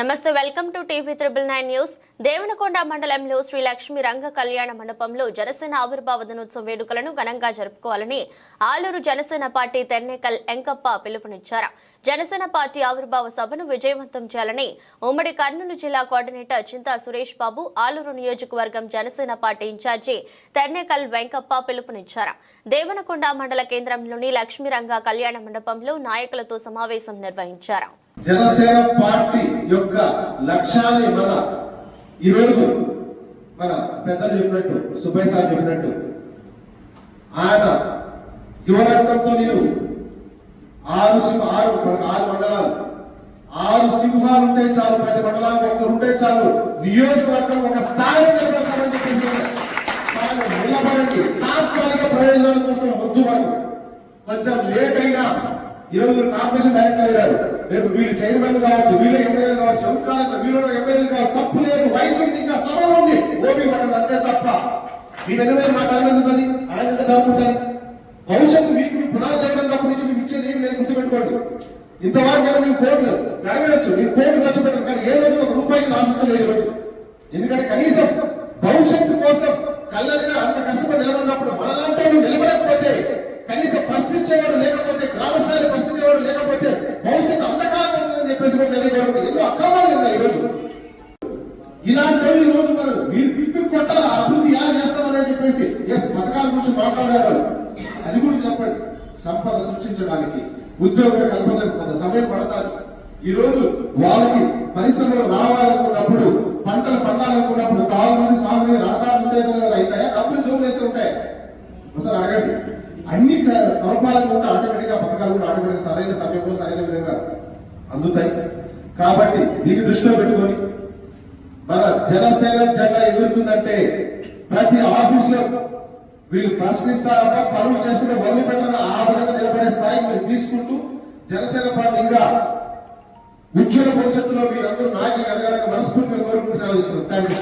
నమస్తే welcome to TV triple nine news. Devanakonda మండలంలో శ్రీ లక్ష్మి రంగ కళ్యాణ మండపంలో జనసేన ఆవిర్భావ దినోత్సవ వేడుకలను ఘనంగా జరుపుకోవాలని ఆలూరు జనసేన పార్టీ తెన్నేకల్ ఎంకప్ప పిలుపునిచ్చారు. జనసేన పార్టీ ఆవిర్భావ సభను విజయవంతం చేయాలని ఉమ్మడి కర్నూలు జిల్లా కోఆర్డినేటర్ చింతా సురేష్ బాబు ఆలూరు నియోజకవర్గం జనసేన పార్టీ ఇన్ఛార్జి తెన్నేకల్ వెంకప్ప పిలుపునిచ్చారు. దేవనకొండ మండల కేంద్రంలోని లక్ష్మీరంగ కళ్యాణ మండపంలో నాయకులతో సమావేశం నిర్వహించారు. జనసేన పార్టీ యొక్క లక్ష్యాన్ని మన ఈరోజు మన పెద్దలు చెప్పినట్టు సుబ్బయ్య సార్ చెప్పినట్టు ఆయన యువరక్తంతో నేను ఆరు సింహ ఆరు ఆరు మండలాలు ఆరు సింహాలు ఉంటే చాలు ప్రతి మండలానికి ఒక్కరు ఉంటే చాలు నియోజకవర్గం ఒక స్థాయిలో నిలబడండి. తాత్కాలిక ప్రయోజనాల కోసం వద్దు మనకు కొంచెం లేట్ అయినా ఈరోజు వీళ్ళు కార్పొరేషన్ డైరెక్టర్ అయ్యారు. రేపు వీళ్ళు చైర్మన్ కావచ్చు వీళ్ళు ఎమ్మెల్యేలు కావచ్చు ఎవరు కాదు వీళ్ళు ఎమ్మెల్యేలు కావచ్చు తప్పు లేదు వయసు ఉంది ఇంకా సమయం ఉంది. ఓపీ పట్టదు అంతే తప్ప. మీ వెనుక మాట్లాడలేదు అది ఆయన ఎంత డబ్బు భవిష్యత్తు మీకు మీ పునాది చేయడం తప్ప నుంచి మీకు ఇచ్చేది ఏం లేదు గుర్తుపెట్టుకోండి. ఇంతవరకు అయినా మీకు కోట్లు అడగవచ్చు మీరు కోట్లు ఖర్చు పెట్టండి కానీ ఏ రోజు ఒక రూపాయికి ఆశించలేదు ఈ రోజు. ఎందుకంటే కనీసం భవిష్యత్తు కోసం కళ్ళగా అంత కష్టపడి నిలబడినప్పుడు మనలాంటి నిలబడకపోతే కనీసం ప్రశ్నించేవారు లేకపోతే గ్రామ స్థాయిలో ప్రశ్నించేవాడు లేకపోతే భవిష్యత్తు అంధకారం ఉంటుందని చెప్పేసి కూడా నిలబడి ఎన్నో అక్రమాలు ఉన్నాయి ఈరోజు. రోజు ఇలాంటి వాళ్ళు ఈ రోజు మనం మీరు తిప్పి కొట్టాలి? అభివృద్ధి ఎలా చేస్తామని చెప్పేసి ఎస్ పథకాల గురించి మాట్లాడారు అది కూడా చెప్పండి. సంపద సృష్టించడానికి ఉద్యోగ కల్పనకు కొంత సమయం పడతారు. ఈ రోజు వాళ్ళకి పరిశ్రమలు రావాలనుకున్నప్పుడు పంటలు పండాలనుకున్నప్పుడు తాగునీరు సాగునీరు రహదారులు ఉంటే అవుతాయా డబ్బులు జోలు వేస్తే ఉంటాయి? ఒకసారి అడగండి. అన్ని సమపాలకు కూడా ఆటోమేటిక్గా పథకాలు కూడా ఆటోమేటిక్ సరైన సమయంలో సరైన విధంగా అందుతాయి. కాబట్టి దీన్ని దృష్టిలో పెట్టుకొని మన జనసేన జెండా ఎగురుతుందంటే ప్రతి ఆఫీస్లో వీళ్ళు ప్రశ్నిస్తారట పనులు చేసుకుంటే మొదలు పెట్టాలని ఆ విధంగా నిలబడే స్థాయి మీరు తీసుకుంటూ జనసేన పార్టీ ఇంకా ఉజ్వల భవిష్యత్తులో మీరందరూ నాయకులు ఎదగాలని మనస్ఫూర్తిగా కోరుకుని సెలవు తీసుకున్నాం థ్యాంక్ యూ